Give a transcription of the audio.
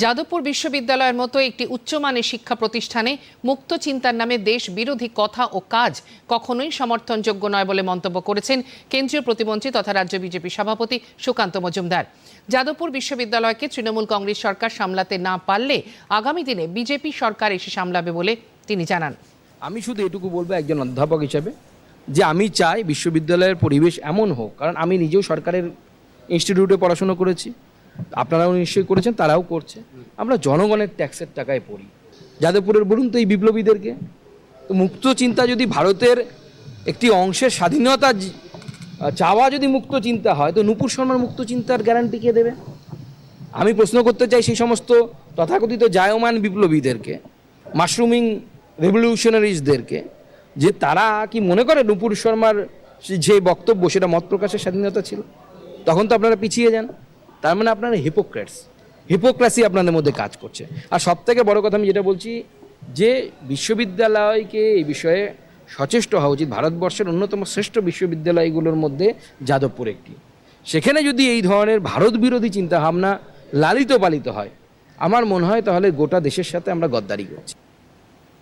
যাদবপুর বিশ্ববিদ্যালয়ের মতো একটি উচ্চমানের শিক্ষা প্রতিষ্ঠানে মুক্ত চিন্তার নামে দেশ বিরোধী কথা ও কাজ কখনোই সমর্থনযোগ্য নয় বলে মন্তব্য করেছেন কেন্দ্রীয় প্রতিমন্ত্রী তথা রাজ্য বিজেপি সভাপতি সুকান্ত মজুমদার। যাদবপুর বিশ্ববিদ্যালয়কে তৃণমূল কংগ্রেস সরকার সামলাতে না পারলে আগামী দিনে বিজেপি সরকার এসে সামলাবে বলে তিনি জানান। আমি শুধু এটুকু বলব একজন অধ্যাপক হিসেবে যে আমি চাই বিশ্ববিদ্যালয়ের পরিবেশ এমন হোক, কারণ আমি নিজেও সরকারের ইনস্টিটিউটে পড়াশুনো করেছি। আপনারাও নিশ্চয়ই করেছেন, তারাও করছে। আমরা জনগণের ট্যাক্সের টাকায় পড়ি। যাদবপুরের বলুন তো এই বিপ্লবীদেরকে। তো মুক্ত চিন্তা যদি ভারতের একটি অংশের স্বাধীনতা চাওয়া যদি মুক্ত চিন্তা হয়, তো নুপুর শর্মার মুক্ত চিন্তার গ্যারান্টি কে দেবে? আমি প্রশ্ন করতে চাই সেই সমস্ত তথাকথিত জায়মান বিপ্লবীদেরকে, মাশরুমিং রেভলিউশনারিজদেরকে যে তারা কি মনে করে নুপুর শর্মার যে বক্তব্য, সেটা মত প্রকাশের স্বাধীনতা ছিল? তখন তো আপনারা পিছিয়ে যান। তার মানে আপনারা হিপোক্রেটস হিপোক্রাসি আপনাদের মধ্যে কাজ করছে। আর সব থেকে বড় কথা আমি যেটা বলছি, যে বিশ্ববিদ্যালয়কে এই বিষয়ে সচেষ্ট হওয়া উচিত। ভারতবর্ষের অন্যতম শ্রেষ্ঠ বিশ্ববিদ্যালয়গুলোর মধ্যে যাদবপুর একটি। সেখানে যদি এই ধরনের ভারত বিরোধী চিন্তাভাবনা লালিত পালিত হয়, আমার মনে হয় তাহলে গোটা দেশের সাথে আমরা গদ্দারি করছি।